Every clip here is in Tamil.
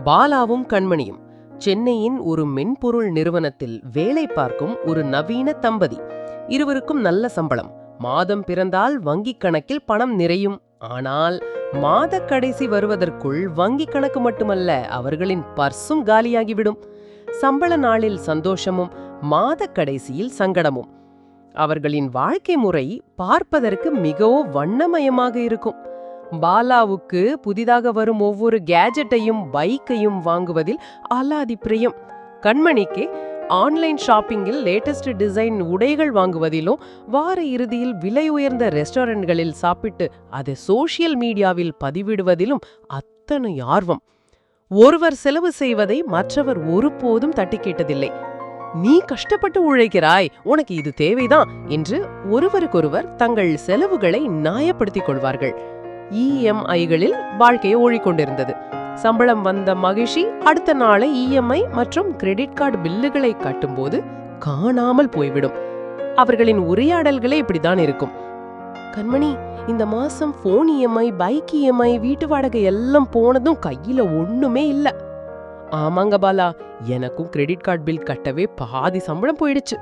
பாலாவும் கண்மணியும் சென்னையின் ஒரு மென்பொருள் நிறுவனத்தில் வேலை பார்க்கும் ஒரு நவீன தம்பதி. இருவருக்கும் நல்ல சம்பளம். மாதம் பிறந்தால் வங்கிக் கணக்கில் பணம் நிறையும். ஆனால் மாத கடைசி வருவதற்குள் வங்கிக் கணக்கு மட்டுமல்ல அவர்களின் பர்ஸும் காலியாகிவிடும். சம்பள நாளில் சந்தோஷமும் மாத கடைசியில் சங்கடமும். அவர்களின் வாழ்க்கை முறை பார்ப்பதற்கு மிகவும் வண்ணமயமாக இருக்கும். பாலாவுக்கு புதிதாக வரும் ஒவ்வொரு கேஜெட்டையும் பைக்கையும் வாங்குவதில் அலாதி பிரியம் கண்மணிக்கு ஆன்லைன் ஷாப்பிங்கில் லேட்டஸ்ட் டிசைன் உடைகள் வாங்குவதிலும் வார இறுதியில் விலை உயர்ந்த ரெஸ்டாரண்ட்களில் சாப்பிட்டு அதை சோஷியல் மீடியாவில் பதிவிடுவதிலும் அத்தனை ஆர்வம். ஒருவர் செலவு செய்வதை மற்றவர் ஒருபோதும் தட்டி கேட்டதில்லை நீ கஷ்டப்பட்டு உழைக்கிறாய் உனக்கு இது தேவைதான் என்று ஒருவருக்கொருவர் தங்கள் செலவுகளை நியாயப்படுத்திக் கொள்வார்கள். இஎம்ஐகளில் வாழ்க்கையை ஓடிக்கொண்டிருந்தது. சம்பளம் வந்த மகிழ்ச்சி அடுத்த நாளை இஎம்ஐ மற்றும் கிரெடிட் கார்டு பில்லுகளை கட்டும்போது காணாமல் போய்விடும். அவர்களின் உரையாடல்களே இப்படிதான் இருக்கும். கண்மணி இந்த மாசம் போன் இஎம்ஐ பைக் இஎம்ஐ வீட்டு வாடகை எல்லாம் போனதும் கையில ஒண்ணுமே இல்ல. ஆமாங்க பாலா எனக்கும் கிரெடிட் கார்டு பில் கட்டவே பாதி சம்பளம் போயிடுச்சு.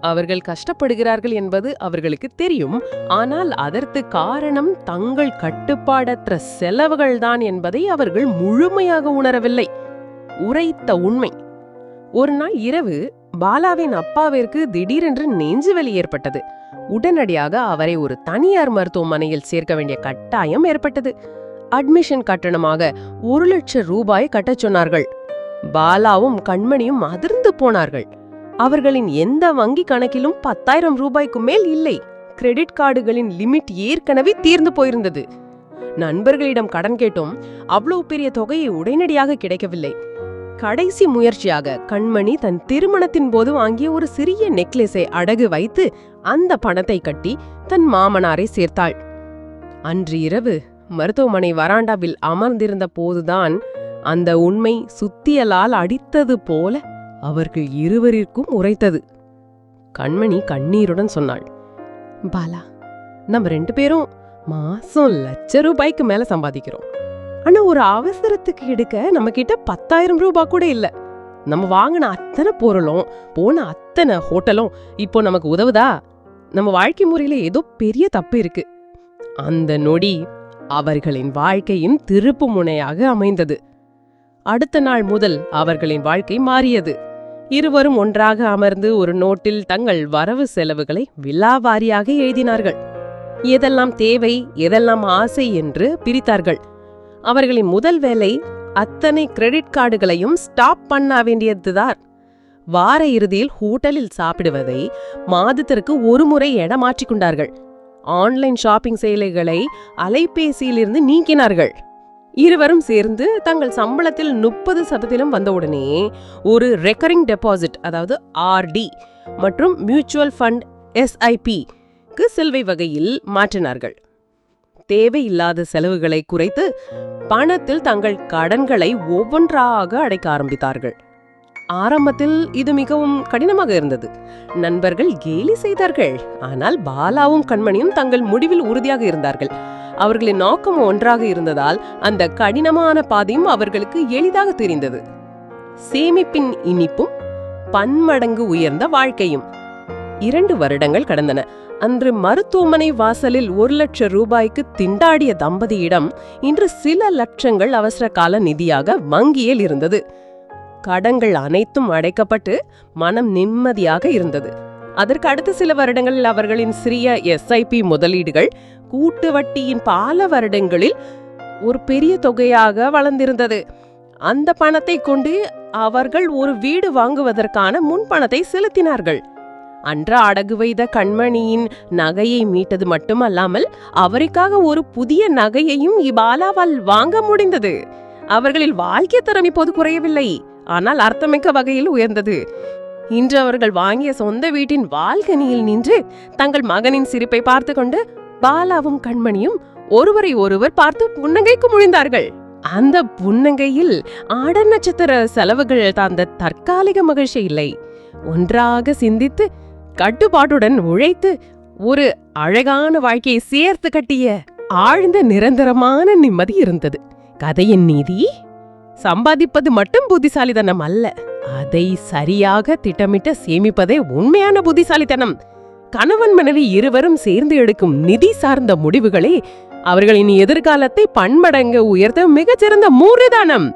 அவர்கள் கஷ்டப்படுகிறார்கள் என்பது அவர்களுக்கு தெரியும். ஆனால் அதற்கு காரணம் தங்கள் கட்டுப்பாடற்ற செலவுகள்தான் என்பதை அவர்கள் முழுமையாக உணரவில்லை. உரைத்த உண்மை. ஒரு நாள் இரவு பாலாவின் அப்பாவிற்கு திடீரென்று நெஞ்சுவலி ஏற்பட்டது. உடனடியாக அவரை ஒரு தனியார் மருத்துவமனையில் சேர்க்க வேண்டிய கட்டாயம் ஏற்பட்டது. அட்மிஷன் கட்டணமாக ஒரு லட்சம் ரூபாய் கட்டச் சொன்னார்கள். பாலாவும் கண்மணியும் அதிர்ந்து போனார்கள். அவர்களின் எந்த வங்கி கணக்கிலும் பத்தாயிரம் ரூபாய்க்கு மேல் இல்லை. கிரெடிட் கார்டுகளின் லிமிட் ஏற்கனவே தீர்ந்து போயிருந்தது. நண்பர்களிடம் கடன் கேட்டும். அவ்வளவு பெரிய தொகையை உடனடியாக கிடைக்கவில்லை. கடைசி முயற்சியாக கண்மணி தன் திருமணத்தின் போது வாங்கிய ஒரு சிறிய நெக்லஸை அடகு வைத்து அந்த பணத்தை கட்டி தன் மாமனாரை சேர்த்தாள். அன்று இரவு மருத்துவமனை வராண்டாவில் அமர்ந்திருந்த போதுதான் அந்த உண்மை சுத்தியலால் அடித்தது போல அவர்கள் இருவரிற்கும் உரைத்தது. கண்மணி கண்ணீருடன் சொன்னாள் பாலா நம்ம ரெண்டு பேரும் மாசம் லட்ச ரூபாய்க்கு மேல சம்பாதிக்கிறோம். ஆனா ஒரு அவசரத்துக்கு எடுக்க நம்ம கிட்ட பத்தாயிரம் ரூபாய் கூட இல்ல. நம்ம வாங்கின அத்தனை பொருளும் போன அத்தனை ஹோட்டலும் இப்போ நமக்கு உதவுதா? நம்ம வாழ்க்கை முறையில ஏதோ பெரிய தப்பு இருக்கு. அந்த நொடி அவர்களின் வாழ்க்கையின் திருப்பு முனையாக அமைந்தது. அடுத்த நாள் முதல் அவர்களின் வாழ்க்கை மாறியது. இருவரும் ஒன்றாக அமர்ந்து ஒரு நோட்டில் தங்கள் வரவு செலவுகளை விலாவாரியாக எழுதினார்கள். எதெல்லாம் தேவை எதெல்லாம் ஆசை என்று பிரித்தார்கள். அவர்களின் முதல் வேலை அத்தனை கிரெடிட் கார்டுகளையும் ஸ்டாப் பண்ண வேண்டியதுதான். வார இறுதியில் ஹோட்டலில் சாப்பிடுவதை மாதத்திற்கு ஒரு முறை இடமாற்றிக் கொண்டார்கள். ஆன்லைன் ஷாப்பிங் செயலிகளை அலைபேசியிலிருந்து நீக்கினார்கள். இருவரும் சேர்ந்து தங்கள் சம்பளத்தில் முப்பது சதவீதம் வந்தவுடனே ஒரு ரெக்கரிங் டெபாசிட் அதாவது ஆர்டி மற்றும் மியூச்சுவல் ஃபண்ட் எஸ்ஐபி க்கு செல்வை வகையில் மாற்றினார்கள். தேவையில்லாத செலவுகளை குறைத்து பணத்தில் தங்கள் கடன்களை ஒவ்வொன்றாக அடைக்க ஆரம்பித்தார்கள். ஆரம்பத்தில் இது மிகவும் கடினமாக இருந்தது. நண்பர்கள் கேலி செய்தார்கள் ஆனால் பாலாவும் கண்மணியும் தங்கள் முடிவில் உறுதியாக இருந்தார்கள். அவர்களின் நோக்கம் ஒன்றாக இருந்ததால் அந்த கடினமான பாதையும் அவர்களுக்கு எளிதாக தெரிந்தது. சேமிப்பின் இனிப்பும் பன்மடங்கு உயர்ந்த வாழ்க்கையும். இரண்டு வருடங்கள் கடந்தன. அன்று மருத்துவமனை வாசலில் ஒரு லட்சம் ரூபாய்க்கு திண்டாடிய தம்பதியிடம் இன்று சில லட்சங்கள் அவசர கால நிதியாக வங்கியில் இருந்தது. கடங்கள் அனைத்தும் அடைக்கப்பட்டு மனம் நிம்மதியாக இருந்தது. அதற்கு அடுத்த சில வருடங்களில் அவர்களின் சிறிய எஸ்ஐபி முதலீடுகள் கூட்டு வட்டியின் பல வருடங்களில் ஒரு பெரிய தொகையாக வளர்ந்திருந்தது. அந்த பணத்தை கொண்டு அவர்கள் ஒரு வீடு வாங்குவதற்கான முன்பணத்தை செலுத்தினார்கள். அன்ற அடகு வைத்த கண்மணியின் நகையை மீட்டது மட்டுமல்லாமல் அவருக்காக ஒரு புதிய நகையையும் இபாலாவால் வாங்க முடிந்தது. அவர்களில் வாழ்க்கை தரம் இப்போது குறையவில்லை. ஆனால் அர்த்தமிக்க வகையில் உயர்ந்தது. இன்று அவர்கள் வாங்கிய சொந்த வீட்டின் வால்கனியில் நின்று தங்கள் மகனின் சிரிப்பை பார்த்து கொண்டு பாலாவும் கண்மணியும் ஒருவரை ஒருவர் பார்த்து புன்னகைக்கு முழிந்தார்கள். அந்த புன்னகையில் ஆட நட்சத்திர செலவுகள் தந்த தற்காலிக மகிழ்ச்சி இல்லை. ஒன்றாக சிந்தித்து கட்டுப்பாட்டுடன் உழைத்து ஒரு அழகான வாழ்க்கையை சேர்த்து கட்டிய ஆழ்ந்த நிரந்தரமான நிம்மதி இருந்தது. கதையின் நீதி? சம்பாதிப்பது மட்டும் புத்திசாலித்தனம் அல்ல. அதை சரியாக திட்டமிட்ட சேமிப்பதே உண்மையான புத்திசாலித்தனம். கணவன் மனைவி இருவரும் சேர்ந்து எடுக்கும் நிதி சார்ந்த முடிவுகளே அவர்களின் எதிர்காலத்தை பன்மடங்கு உயர்த்த மிகச்சிறந்த மூர்தானம்